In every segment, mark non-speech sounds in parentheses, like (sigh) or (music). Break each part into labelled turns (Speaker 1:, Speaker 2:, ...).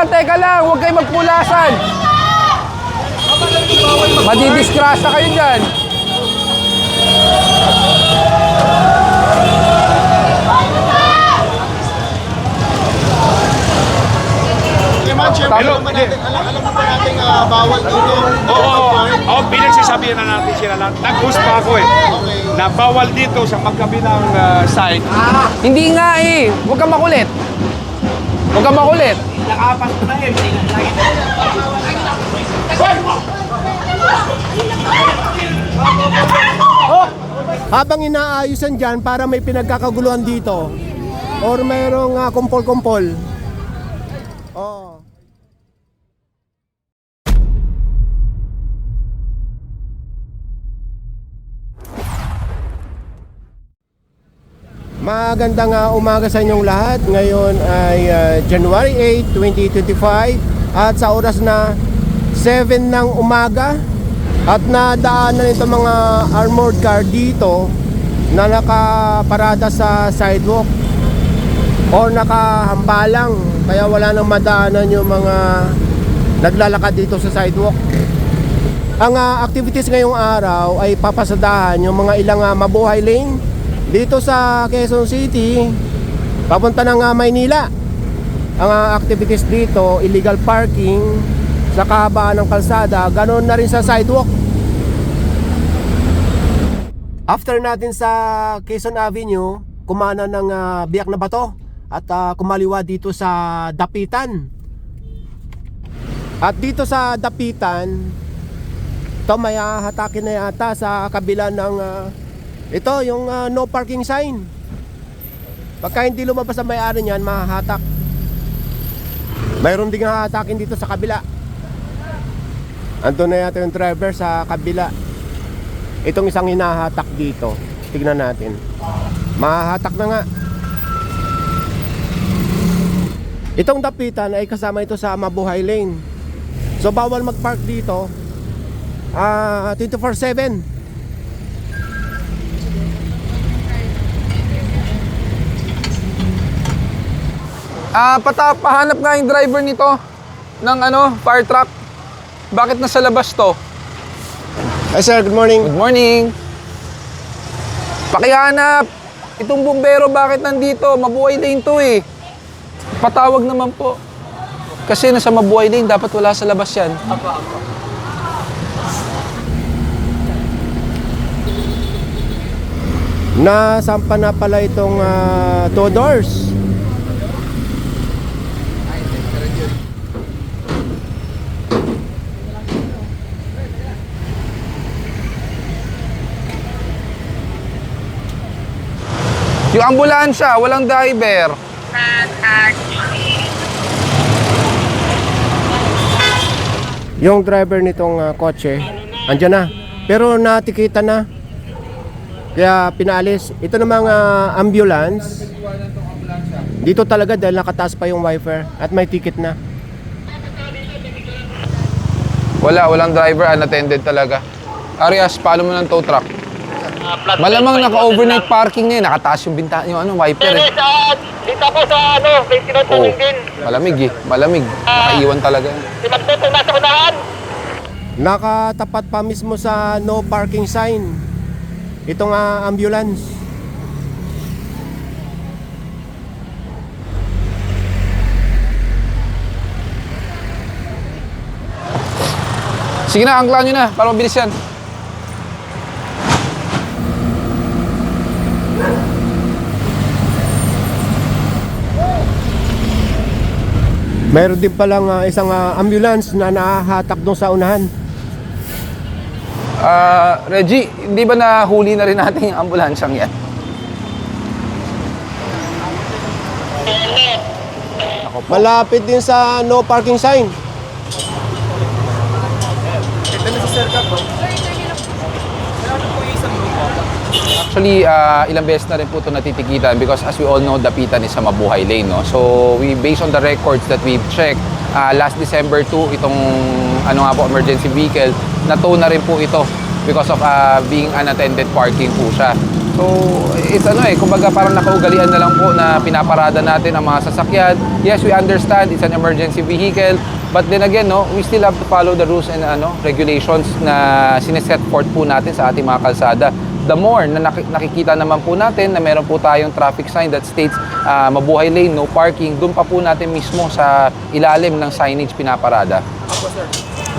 Speaker 1: lang, teka lang. Huwag kayo magpulasan. Madidisgrasya kayo dyan.
Speaker 2: Hindi.
Speaker 3: Alam, alam mo ba natin ah, bawal dito?
Speaker 2: Oo, oo, oo, pinagsasabihan na natin sila lang. Nag-host pa ako eh. Na bawal dito sa magkabilang ah, side.
Speaker 1: Hindi nga eh. Huwag kang makulit. Huwag kang makulit.
Speaker 3: Habang inaayusan dyan para may pinagkakaguluhan dito or mayroong ah, kumpol-kumpol. Oo. Magandang ah, umaga sa inyong lahat. Ngayon ay ah, January 8, 2025 at sa oras na 7 ng umaga at nadaanan ito mga armored car dito na nakaparada sa sidewalk o nakahambalang kaya wala nang madaanan yung mga naglalakad dito sa sidewalk. Ang ah, activities ngayong araw ay papasadahan yung mga ilang ah, mabuhay lane dito sa Quezon City papunta ng ah, Maynila. Ang ah, activities dito, illegal parking sa kahabaan ng kalsada, ganoon na rin sa sidewalk. After natin sa Quezon Avenue, kumana ng ah, biyak na bato at ah, kumaliwa dito sa Dapitan. At dito sa Dapitan, ito may ah, hatakin na yata sa kabila ng ah, ito yung ah, no parking sign. Pagka hindi lumabas ang may-ari niyan, mahahatak. Mayroon ding hahatakin dito sa kabila. Ando na yata yung driver sa kabila. Itong isang hinahatak dito. Tignan natin. Mahahatak na nga. Itong dapitan ay kasama ito sa Mabuhay Lane. So bawal mag-park dito. Ah, 24/7.
Speaker 1: Ah, pata, pahanap nga yung driver nito ng ano, fire truck. Bakit nasa labas to?
Speaker 3: Hi sir, good morning.
Speaker 1: Good morning. Pakihanap. Itong bumbero bakit nandito? Mabuhay lane to eh. Patawag naman po. Kasi nasa mabuhay lane, dapat wala sa labas yan.
Speaker 3: Nasampa na pala itong ah, two doors.
Speaker 1: Yung ambulansya, walang driver.
Speaker 3: Yung driver nitong ah, kotse, andyan na. Pero natikita na. Kaya pinalis. Ito namang ah, ambulance. Dito talaga dahil nakataas pa yung wiper at may ticket na.
Speaker 1: Wala, walang driver, unattended talaga. Arias, palo mo ng tow truck. Malamang naka-overnight parking na yun. Nakataas yung binta, yung ano, wiper eh.
Speaker 4: sa dito ako sa ano, may
Speaker 1: Oo,
Speaker 4: tinutulong din.
Speaker 1: malamig eh. Malamig. Nakaiwan talaga.
Speaker 4: Si Magtutong nasa unahan.
Speaker 3: Nakatapat pa mismo sa no parking sign. Itong ah, ambulance.
Speaker 1: Sige na, angkla nyo na para mabilis yan.
Speaker 3: Mayroon din palang ah, isang ah, ambulance na nahahatak doon sa unahan.
Speaker 1: Ah, Reggie, hindi ba nahuli na rin natin yung ambulansyang yan?
Speaker 3: Malapit din sa no parking sign.
Speaker 1: Actually, ah, ilang beses na rin po ito natitikitan because as we all know, Dapitan is sa Mabuhay Lane. No? So, we based on the records that we've checked, ah, last December 2, itong ano nga po, emergency vehicle, na-tow na rin po ito because of ah, being unattended parking po siya. So, it's ano eh, kumbaga parang nakaugalian na lang po na pinaparada natin ang mga sasakyan. Yes, we understand it's an emergency vehicle, but then again, no, we still have to follow the rules and ano, regulations na sineset forth po natin sa ating mga kalsada. The more na naki- nakikita naman po natin na meron po tayong traffic sign that states ah, mabuhay lane, no parking, doon pa po natin mismo sa ilalim ng signage pinaparada.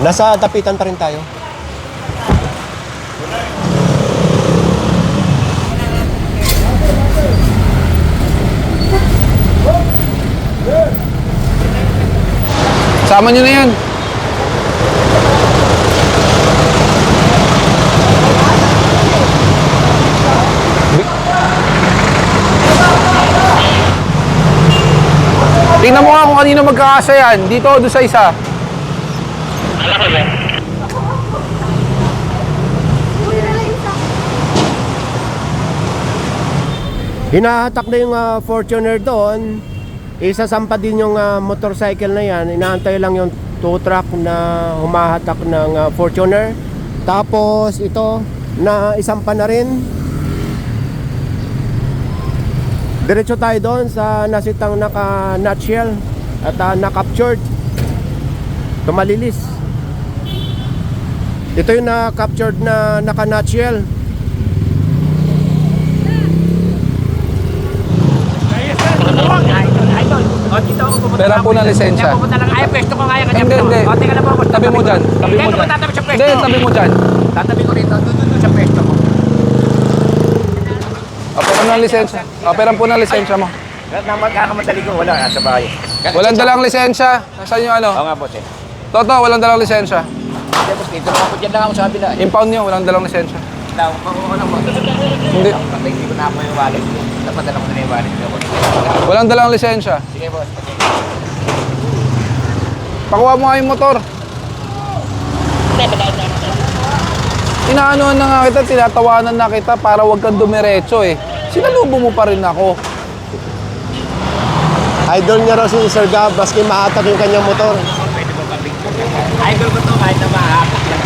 Speaker 3: Nasa tapitan pa rin tayo.
Speaker 1: Sama nyo na yan. Tingnan mo nga kung kanino magkakasa yan. Dito o sa isa.
Speaker 4: Alam ko ba?
Speaker 3: Hinahatak na yung ah, Fortuner doon. Isasampa din yung ah, motorcycle na yan. Inaantay lang yung tow truck na humahatak ng ah, Fortuner. Tapos ito na isampa na rin. Diretso tayo doon sa nasitang naka nutshell at ah, na-captured. Tumalilis. Ito yung na-captured na naka nutshell.
Speaker 1: Pera po ng lisensya.
Speaker 5: Ay, pwesto ko kaya kanya.
Speaker 1: Hindi, hindi.
Speaker 5: O, teka lang po.
Speaker 1: Tabi mo dyan. Tabi mo
Speaker 5: Hindi,
Speaker 1: dyan.
Speaker 5: tatabi sa pwesto.
Speaker 1: Hindi, tabi mo dyan.
Speaker 5: Tatabi ko rito. Doon, doon, doon sa pwesto ko.
Speaker 1: Opera ng lisensya. Opera po ng lisensya mo.
Speaker 5: Kahit na magkakamadali ko, wala. Nasa bahay.
Speaker 1: Walang dalang lisensya. Nasaan yung ano?
Speaker 5: Oo nga, boss eh.
Speaker 1: Toto, walang dalang lisensya.
Speaker 5: Hindi, boss. Dito lang ako dyan lang ako sa kabila.
Speaker 1: Impound nyo, walang dalang lisensya.
Speaker 5: Daw, makuha lang mo.
Speaker 1: Hindi.
Speaker 5: Patay, hindi ko na ako yung wallet. Napadala ko na yung wallet ko.
Speaker 1: Walang dalang lisensya.
Speaker 5: Sige, boss.
Speaker 1: Pakuha mo nga yung motor. Inaanoan na nga kita, tinatawanan na kita para wag kang dumiretso eh. Sinalubo mo pa rin ako.
Speaker 3: Idol niya raw si Sir Gab, maski mahatak yung kanyang motor.
Speaker 5: Pwede mo pabig. Idol ko to kahit na mahatak lang.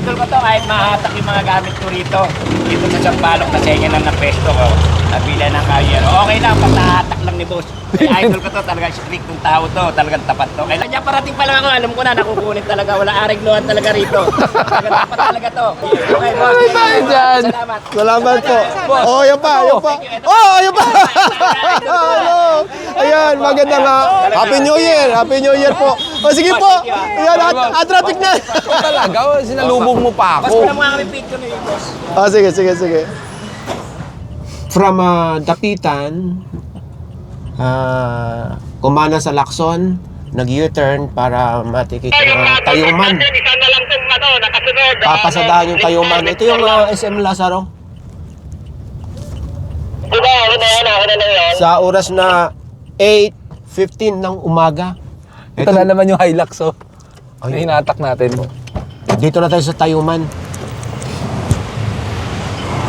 Speaker 5: Idol ko to kahit mahatak yung mga gamit ko rito. Dito sa Sampalok na senya lang na pesto ko. Nabila ng kayero. Okay lang, patahatak lang ni boss. Ay, (laughs) idol ko to, talagang strict ng tao to. Talagang tapat to. Kailan niya parating pa lang ako, alam ko na, nakukunin talaga. Wala arigluhan talaga rito. (laughs) Talagang tapat talaga to. Okay, boss.
Speaker 1: Ay, tayo dyan.
Speaker 5: Salamat.
Speaker 3: Salamat po. Oh, yan pa, yan pa. Oh, yan pa. (laughs) Hello. Ayan, maganda nga. Happy New Year. Happy New Year po. O sige po. Ayan, at, at traffic na.
Speaker 1: Talaga, sinalubog mo pa
Speaker 5: Boss,
Speaker 1: ako.
Speaker 5: wala mo nga kami picture na yun, boss.
Speaker 3: Ah, sige, sige, sige. From uh, Dapitan, uh, kumana sa Lacson, nag-U-turn para matikit yung uh, Tayuman.
Speaker 4: Ano, nakasunod. ah,
Speaker 3: Papasadaan yung Tayuman. Ito yung uh, SM Lazaro.
Speaker 4: Diba, ako na yan, ako na yan.
Speaker 3: Sa oras na 8.15 ng umaga.
Speaker 1: Ito na naman yung Hilux oh.
Speaker 3: Ay.
Speaker 1: hinatak natin.
Speaker 3: Dito na tayo sa Tayuman.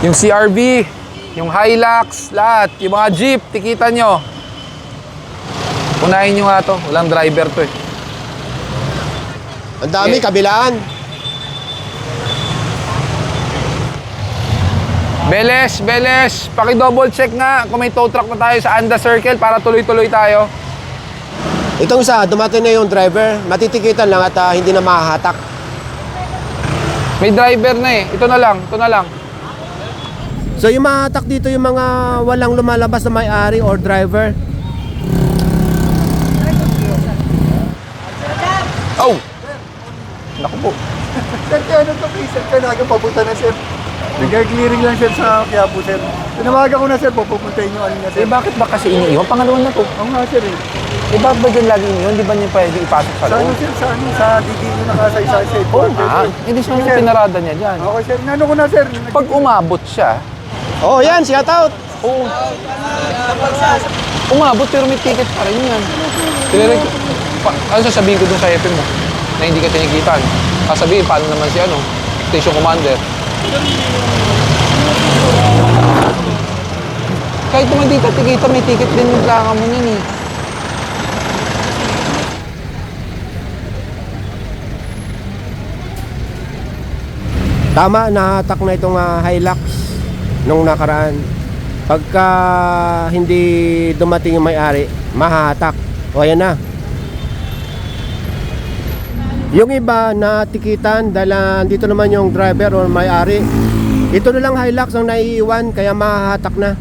Speaker 1: Yung CRV, yung Hilux, lahat. Yung mga Jeep, tikita nyo. Unahin nyo nga to. Walang driver to eh.
Speaker 3: Ang dami,
Speaker 1: Okay.
Speaker 3: kabilaan.
Speaker 1: Beles, Beles, paki-double check nga kung may tow truck na tayo sa Anda Circle para tuloy-tuloy tayo.
Speaker 3: Itong isa, dumating na yung driver. Matitikitan lang at ah, hindi na mahahatak.
Speaker 1: May driver na eh. Ito na lang, ito na lang.
Speaker 3: So yung mahatak dito yung mga walang lumalabas na may-ari or driver.
Speaker 1: Oh! Naku po.
Speaker 6: Sir, kaya ano to kay sir? Kaya nagpapunta na sir. Nag-clearing lang sir sa Quiapo sir. Tinawagan ko na sir, pupuntahin yung ano na sir.
Speaker 1: Eh bakit ba kasi iniiwan? Pangalawa na to.
Speaker 6: Oo nga sir eh.
Speaker 1: Eh bakit ba dyan lagi iniiwan? Di ba niya pwede ipasok sa
Speaker 6: Sa ano
Speaker 1: loob?
Speaker 6: sir, sa ano, sa DDU nakasay sa sa
Speaker 1: Oo nga. Hindi siya yung pinarada niya dyan.
Speaker 6: Okay sir, nano ko na sir.
Speaker 1: Pag umabot siya,
Speaker 3: Oh, yan, shout out.
Speaker 1: Oo. Umabot pero may ticket pa rin yan. Tinirek, pa, ano sasabihin ko dun sa FM mo na hindi ka tinikitan? Sasabihin, paano naman si ano, station commander? Kahit naman di ka tikita, may ticket din yung plaka mo yan eh.
Speaker 3: Tama, nahatak na itong ah, Hilux. Nung nakaraan. Pagka hindi dumating yung may-ari, mahahatak. O ayan na. Yung iba na tikitan dahil dito naman yung driver or may-ari. Ito na lang Hilux ang naiiwan kaya mahahatak na.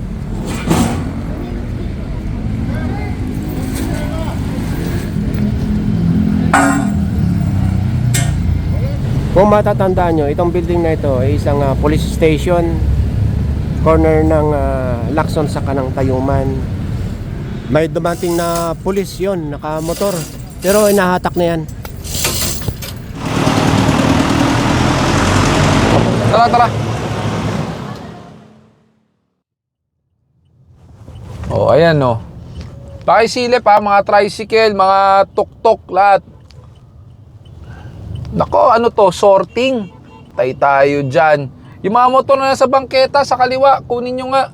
Speaker 3: Kung matatandaan nyo, itong building na ito ay isang ah, police station corner ng uh, Lacson sa kanang Tayuman. May dumating na pulis yon nakamotor. Pero inahatak na yan.
Speaker 1: Tara, tara. Oh, ayan no. Pakisilip ha, mga tricycle, mga tuk-tuk, lahat. Nako, ano to? Sorting. Tay tayo dyan. Yung mga motor na nasa bangketa, sa kaliwa, kunin nyo nga.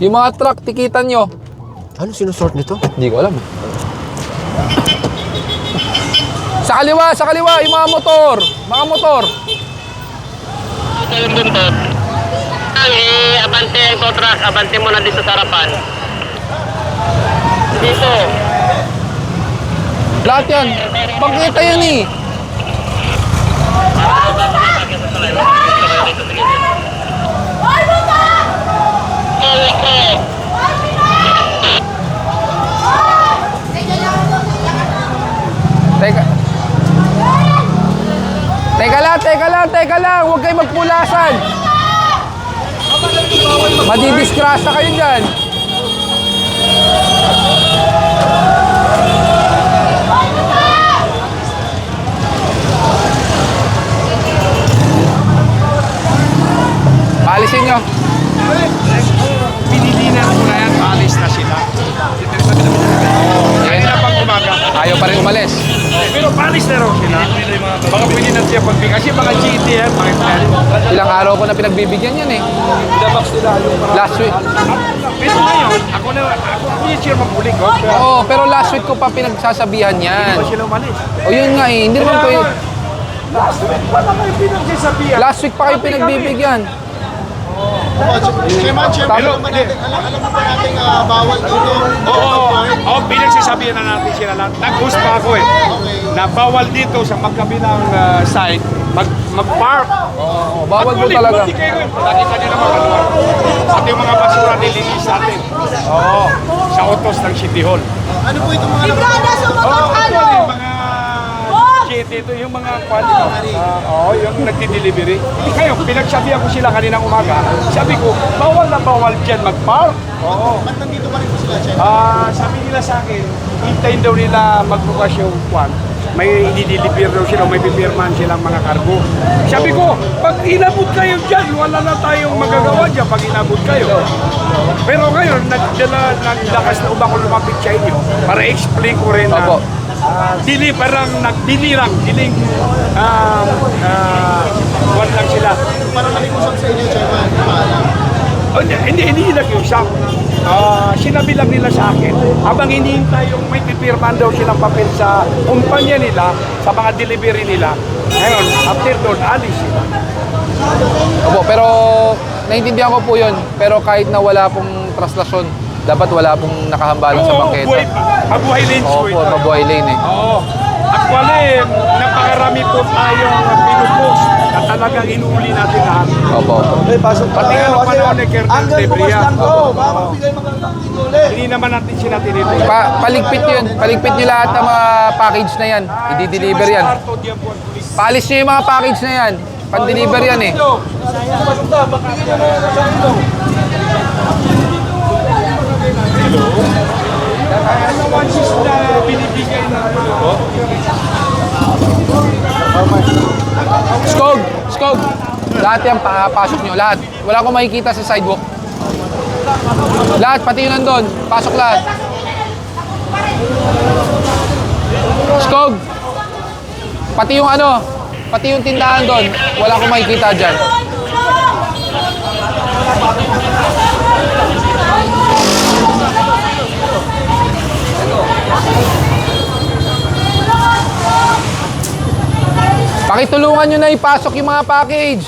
Speaker 1: Yung mga truck, tikitan nyo.
Speaker 3: Ano sinusort nito?
Speaker 1: Hindi ko alam. Sa kaliwa, sa kaliwa, yung mga motor. Mga motor.
Speaker 4: Ito yung buntot. Ang eh, abante ang tow truck. Abante mo na dito sa harapan. Dito.
Speaker 1: Lahat yan. Bangketa yan eh. Teka. Teka lang, teka lang, teka lang. Huwag kayo magpulasan. Madidiskrasa kayo dyan. Paalisin nyo.
Speaker 2: Pinilinan ko na yan, alis na sila. Kanina pang umaga.
Speaker 1: Ayaw pa rin umalis.
Speaker 2: Pero palis na raw sila. Baka pwede na siya pagbigay. Kasi mga yan, mga yan.
Speaker 1: Ilang araw ko na pinagbibigyan yan eh. Last week.
Speaker 2: Pero ngayon, ako na, ako, ako yung chairman muli ko.
Speaker 1: Oo, pero last week ko pa pinagsasabihan yan.
Speaker 2: pa sila umalis.
Speaker 1: O yun nga eh, hindi naman ko yun.
Speaker 2: Last week pa lang kayo pinagsasabihan.
Speaker 1: Last week pa kayo pinagbibigyan.
Speaker 6: Chairman,
Speaker 2: Pero,
Speaker 6: alam natin, alam, alam mo ba natin ah, bawal dito?
Speaker 2: Oo, oo, pinagsasabihan na natin sila lahat. Nag-host pa ako eh. Na bawal dito sa magkabilang ah, side, mag, mag-park.
Speaker 1: Oo, bawal mo
Speaker 2: Actually,
Speaker 1: talaga.
Speaker 2: buti kayo eh. Nakita nyo naman ano. At yung mga basura nilinis natin. Oo, sa utos ng City Hall.
Speaker 6: Ano po itong mga
Speaker 7: Librada
Speaker 2: Oo,
Speaker 7: ano?
Speaker 2: Actually, mga GT ito, yung mga quality. Oo, yung nagdi-delivery. Ngayon, pinagsabihan ko sila kaninang umaga. Sabi ko, bawal na bawal dyan mag-park. Oo.
Speaker 6: Ba't nandito pa rin po sila, Chairman?
Speaker 2: Ah, sabi nila sa akin, hintayin daw nila magbukas yung kwan. May i-deliver daw sila, may pipirman silang mga kargo. Sabi ko, pag inabot kayo dyan, wala na tayong magagawa dyan pag inabot kayo. Pero ngayon, nagdala, naglakas na ubang ko lumapit sa inyo para explain ko rin na Ah, dili parang nagdinirang, diling um, uh, kwan lang sila.
Speaker 6: Parang nakikusap sa inyo, Chairman. Paalam.
Speaker 2: Oh, hindi, hindi, hindi nag-usap. Ah, sinabi lang nila sa akin, habang hinihintay yung may pipirman daw silang papel sa kumpanya nila, sa mga delivery nila, ngayon, after doon, alis sila.
Speaker 1: Opo, pero naiintindihan ko po yun. Pero kahit na wala pong traslasyon, dapat wala pong nakahambalan sa
Speaker 2: Oo,
Speaker 1: bangketa.
Speaker 2: buhay, mabuhay lane
Speaker 1: Opo,
Speaker 2: squid.
Speaker 1: mabuhay lane eh.
Speaker 2: Oo. Actually, napakarami po tayong pinupost na talagang inuuli natin lahat.
Speaker 1: Opo, opo.
Speaker 2: Pati nga nung panahon ni Colonel Debria.
Speaker 6: Oo, baka magbigay magandang ulit.
Speaker 2: Hindi naman natin sila tinito.
Speaker 1: Pa paligpit yun. Paligpit nyo lahat ng mga package na yan. I-deliver yan. Paalis nyo yung mga package na yan. Pan-deliver yan eh.
Speaker 2: Ano one shift na binibigay na ano?
Speaker 1: Skog! Skog! Lahat yan, papasok nyo. Lahat. Wala akong makikita sa sidewalk. Lahat, pati yun nandun. Pasok lahat. Skog! Pati yung ano, pati yung tindahan doon. Wala akong makikita dyan. Pakitulungan nyo na ipasok yung mga package.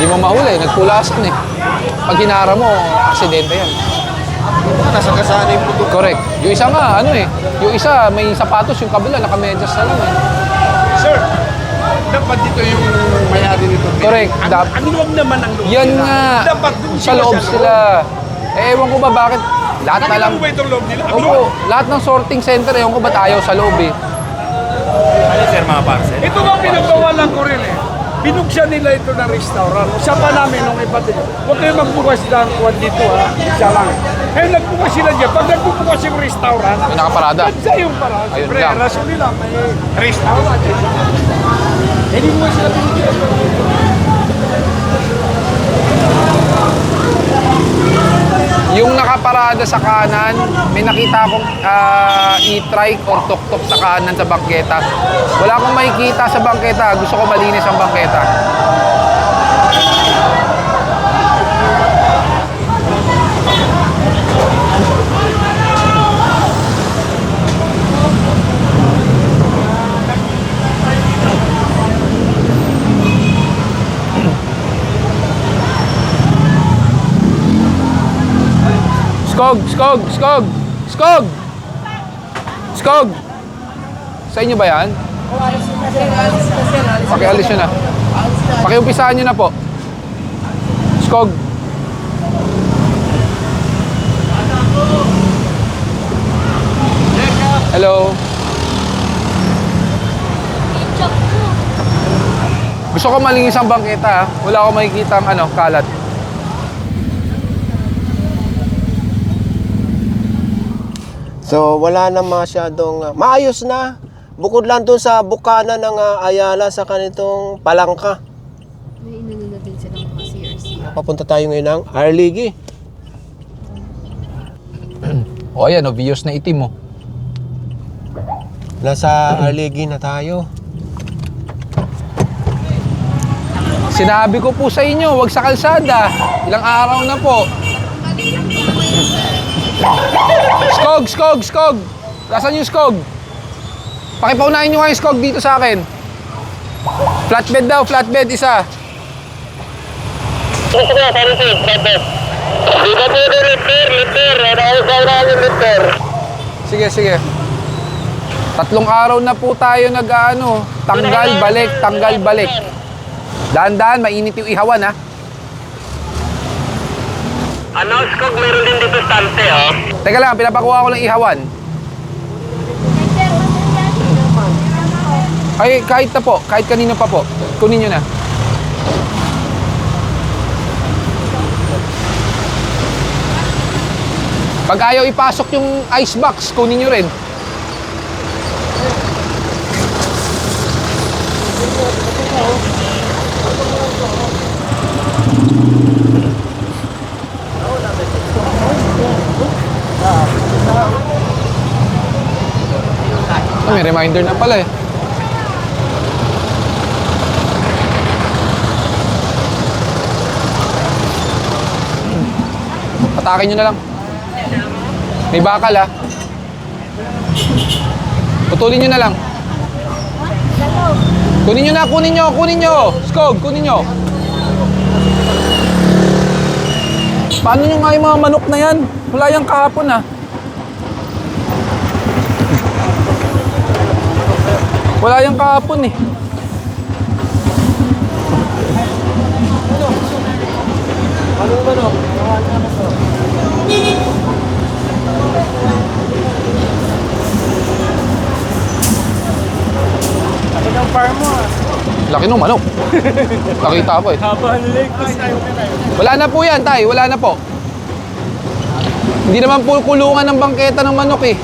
Speaker 1: Hindi mo mahuli, nagpulasan eh. Pag hinara mo, aksidente yan.
Speaker 3: Nasa kasana yung puto.
Speaker 1: Correct. Yung isa nga, ano eh, yung isa may sapatos, yung kabila nakamedyas na lang eh.
Speaker 2: Sir, dapat dito yung may-ari nito.
Speaker 1: Correct.
Speaker 2: Ang,
Speaker 1: Dap-
Speaker 2: ang loob naman ang loob
Speaker 1: Yan
Speaker 2: nila.
Speaker 1: nga,
Speaker 2: Dapat doon
Speaker 1: sa loob sila. Eh, ewan ko ba bakit lahat na
Speaker 2: Nakita
Speaker 1: lang.
Speaker 2: mo ba itong loob nila? Ang loob.
Speaker 1: Opo, lahat ng sorting center, ewan ko ba tayo sa loob eh.
Speaker 5: Ano sir mga parcel?
Speaker 2: Ito nga pinagbawalan ko rin eh. Binuksan nila ito ng restaurant. Sa pa namin nung iba din. Huwag kayo magbukas ng kwan dito ha. Isa lang. Eh nagbukas sila dyan. Pag nagbubukas yung restaurant,
Speaker 1: May nakaparada.
Speaker 2: sa yung para.
Speaker 1: Ayun
Speaker 2: Siyempre,
Speaker 1: lang.
Speaker 2: rason nila may restaurant. eh. Hindi mo sila binigyan.
Speaker 1: Yung nakaparada sa kanan, may nakita akong ah, e-trike or tuk-tuk sa kanan sa bangketa. Wala akong makikita sa bangketa. Gusto ko malinis ang bangketa. Skog, skog, skog, skog! Skog! Sa inyo ba yan? Pakialis nyo na. Pakiumpisahan nyo na po. Skog. Hello. Gusto ko malinis ang bangketa. ha? Wala akong makikita ang ano, kalat.
Speaker 3: So wala na masyadong ah, maayos na. Bukod lang doon sa bukana ng ah, Ayala sa kanitong Palangka.
Speaker 7: May inano na din silang mga CRC.
Speaker 3: Papunta tayo ngayon ng Arligi.
Speaker 1: O ayan, obvious na itim mo.
Speaker 3: Nasa Arligi na tayo.
Speaker 1: Sinabi ko po sa inyo, wag sa kalsada. Ilang araw na po. Skog, skog, skog. Nasaan yung skog? Pakipaunahin nyo nga yung skog dito sa akin. Flatbed daw, flatbed isa.
Speaker 4: Gusto ko, sorry sir, brother. Di ba pwede repair, repair? Nakausaw namin repair.
Speaker 1: Sige, sige. Tatlong araw na po tayo nag-ano, tanggal, balik, tanggal, balik. Dahan-dahan, mainit yung ihawan ha.
Speaker 4: Ano, Skog, meron din dito stante, oh.
Speaker 1: Teka lang, pinapakuha ko lang ihawan. Ay, kahit na po, kahit kanino pa po. Kunin nyo na. Pag ayaw ipasok yung ice box, kunin nyo rin. Ah, may reminder na pala eh. Patakin nyo na lang. May bakal ha. Putulin nyo na lang. Kunin nyo na, kunin nyo, kunin nyo. Skog, kunin nyo. Paano nyo nga yung mga manok na yan? Wala yung kahapon ha. Wala yung kahapon eh. Laki nung manok. (laughs) Nakita ko eh. Wala na po yan, tay. Wala na po. Hindi naman po kulungan ng bangketa ng manok eh.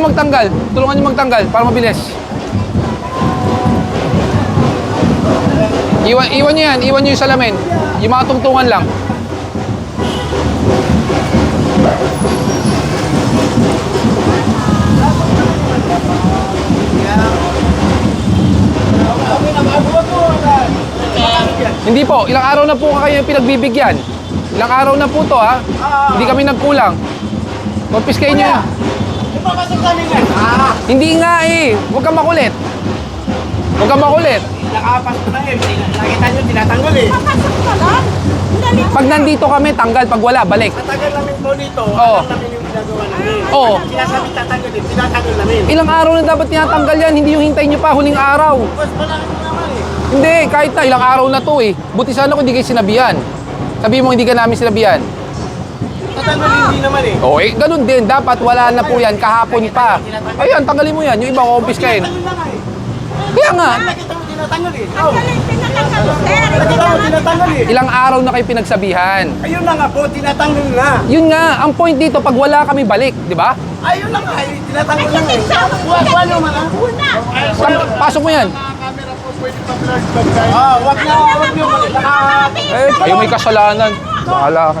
Speaker 1: Nyo magtanggal. Tulungan nyo magtanggal para mabilis. Iwan, iwan nyo yan. Iwan nyo yung salamin. Yung mga tungtungan lang. Hindi po, ilang araw na po kayo pinagbibigyan. Ilang araw na po to ha. Hindi kami nagkulang. Confiscate nyo yan. Hindi nga eh. Huwag kang makulit. Huwag kang makulit.
Speaker 5: Nakapas ko na eh. Nakita nyo, tinatanggol eh.
Speaker 1: Pag nandito kami, tanggal. Pag wala, balik.
Speaker 5: Tagal namin po dito.
Speaker 1: Oo.
Speaker 5: Alam namin yung ginagawa namin.
Speaker 1: Oo.
Speaker 5: Sinasabi tatanggal eh. Tinatanggol namin.
Speaker 1: Ilang araw na dapat tinatanggal yan. Hindi yung hintayin nyo pa huling araw.
Speaker 5: Boss, wala ko naman eh.
Speaker 1: Hindi, kahit na ilang araw na to eh. Buti sana kung hindi kayo sinabihan. Sabi mo hindi ka namin sinabihan.
Speaker 5: Tatanggal hindi naman eh.
Speaker 1: O eh, ganun din. Dapat wala na po yan kahapon pa. Ayan, tanggalin mo yan. Yung iba,
Speaker 5: na nga eh.
Speaker 1: Kaya nga,
Speaker 5: tinatanggal eh. Tinatanggal eh.
Speaker 1: ilang araw na kayo pinagsabihan.
Speaker 5: Ayun na nga po, tinatanggal na.
Speaker 1: Yun nga, ang point dito, pag wala kami balik, di ba?
Speaker 5: Ayun na nga eh. Tinatanggal na nga. Huwag, huwag naman ah.
Speaker 1: Tam- Pasok mo yan.
Speaker 5: Ah, wag na, wag nyo. Naka,
Speaker 1: Eh, kayo may kasalanan. Bahala ka.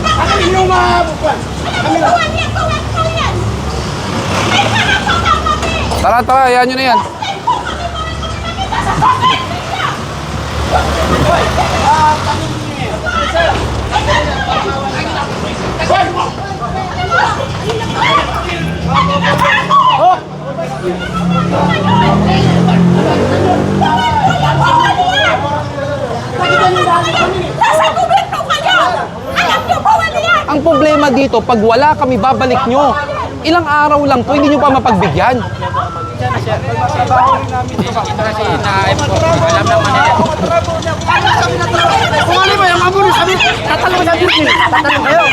Speaker 5: Tanggalin yung mga buwan.
Speaker 1: Tara, tara, yan nyo na yan.
Speaker 8: Nasa gobyerno kayo! Alam niyo po ano yan!
Speaker 1: Ang problema dito, pag wala kami, babalik nyo. Ilang araw lang to, hindi nyo pa mapagbigyan.
Speaker 5: Kumali mo yung amuno sabi, tatalong sa busin. Tatalong kayo.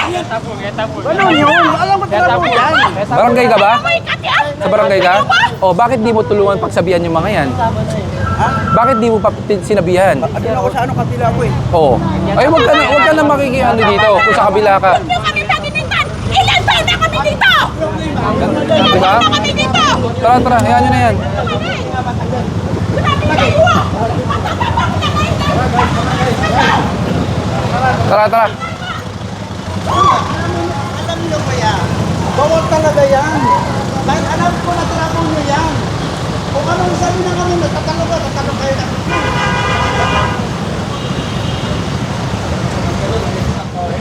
Speaker 5: Ano yun? Alam ko yan.
Speaker 1: Barangay ka ba? Sa barangay ka? O, bakit di mo tulungan pagsabihan yung mga yan? Bakit di mo pa sinabihan?
Speaker 5: Ano ako sa ano kapila ko eh.
Speaker 1: Oo. Ay, wag ka na, wag ka na makikiano dito kung sa kabila ka.
Speaker 8: Ilan taon na kami dito?
Speaker 1: Diba? Tara, tara, hayaan nyo na yan.
Speaker 8: Ah!
Speaker 1: Tara, tara.
Speaker 5: Alam niyo ba yan? Bawal talaga yan. Dahil alam ko na trabaho niyo yan. Kung anong sabi na kami, nagtatalong ka, kayo na.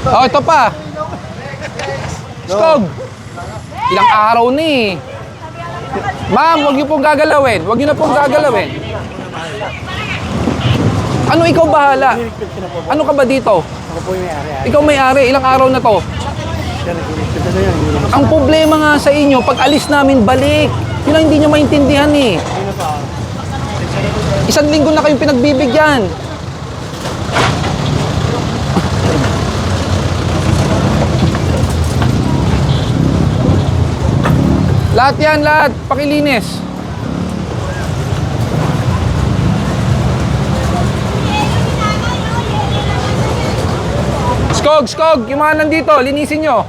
Speaker 1: Oh, ito pa. Skog. Ilang araw na eh. Ma'am, huwag niyo pong gagalawin. Huwag niyo na pong gagalawin. Ano ikaw bahala? Ano ka ba dito?
Speaker 5: Ako po yung may-ari.
Speaker 1: Ikaw may-ari, ilang araw na to? Ang problema nga sa inyo, pag alis namin, balik. Yun ang hindi nyo maintindihan eh. Isang linggo na kayong pinagbibigyan. Lahat yan, lahat. Pakilinis. Skog, skog, yung mga nandito, linisin nyo.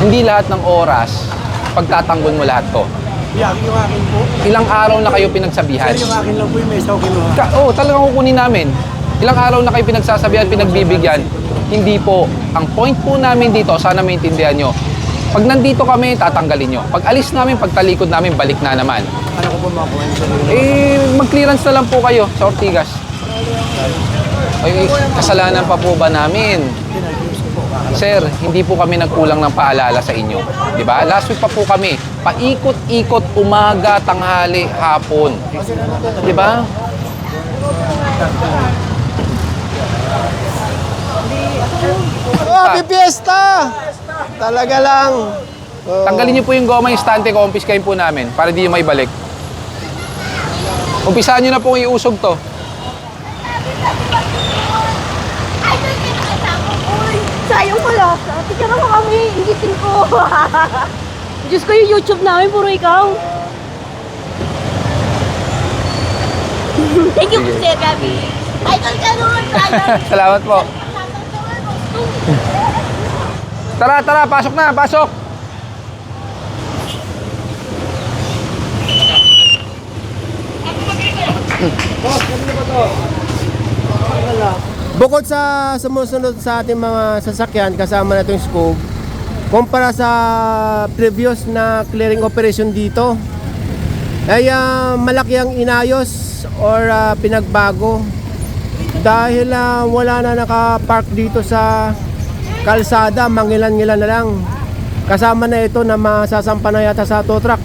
Speaker 1: Hindi lahat ng oras, pagtatanggol mo lahat to.
Speaker 5: Yan, yung akin po.
Speaker 1: Ilang araw na kayo pinagsabihan?
Speaker 5: Sir, yung akin lang po yung ko kinuha.
Speaker 1: Ka oh, talagang kukunin namin. Ilang araw na kayo pinagsasabihan, pinagbibigyan. Hindi po. Ang point po namin dito, sana maintindihan nyo. Pag nandito kami, tatanggalin nyo. Pag alis namin, pagtalikod namin, balik na naman.
Speaker 5: Ano ko po yung sarili?
Speaker 1: Eh, mag-clearance na lang po kayo sa Ortigas. Ay, kasalanan pa po ba namin? Sir, hindi po kami nagkulang ng paalala sa inyo. Di ba? Last week pa po kami. Paikot-ikot, umaga, tanghali, hapon. Di ba?
Speaker 3: Happy fiesta! Talaga lang. Oh.
Speaker 1: Tanggalin niyo po yung goma yung stante, confiscatein po namin para di may balik. Umpisahan niyo na po iusog to.
Speaker 8: Sayang pala. Tignan mo kami, ingitin ko. (laughs) Diyos ko yung YouTube namin, puro ikaw. (laughs) Thank you, Sir Gabi. Idol ka nun. (laughs)
Speaker 1: Salamat po. Tara, tara, pasok na, pasok.
Speaker 3: Bukod sa sumusunod sa ating mga sasakyan kasama na itong scoop, kumpara sa previous na clearing operation dito, ay ah, malaki ang inayos or ah, pinagbago dahil ah, wala na nakapark dito sa kalsada, mangilan-ngilan na lang. Kasama na ito na masasampa na yata sa tow truck.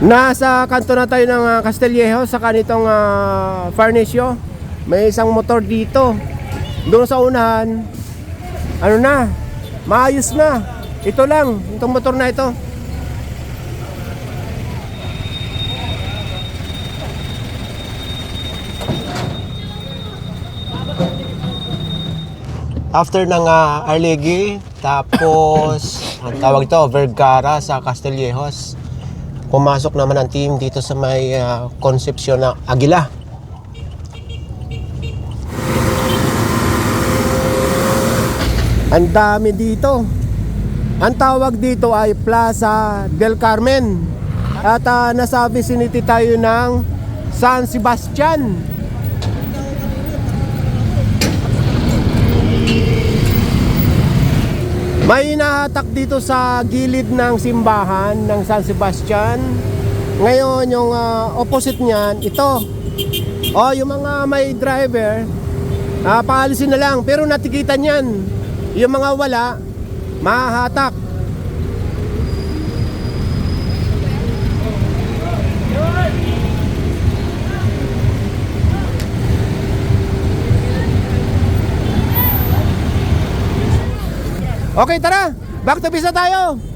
Speaker 3: Nasa kanto na tayo ng uh, Castillejo sa kanitong uh, Farnesio. May isang motor dito. Doon sa unahan, ano na, maayos na. Ito lang, itong motor na ito. After ng uh, Arlegui, tapos (laughs) ang tawag ito, Vergara sa Castillejos. Pumasok naman ang team dito sa may uh, Concepcion na Aguila. Ang dami dito. Ang tawag dito ay Plaza del Carmen. At uh, nasa vicinity tayo ng San Sebastian. May nahatak dito sa gilid ng simbahan ng San Sebastian. Ngayon, yung ah, opposite niyan, ito. Oh, yung mga may driver, ah, paalisin na lang. Pero natikitan yan. Yung mga wala, mahahatak. Okay, tara. Back to business tayo.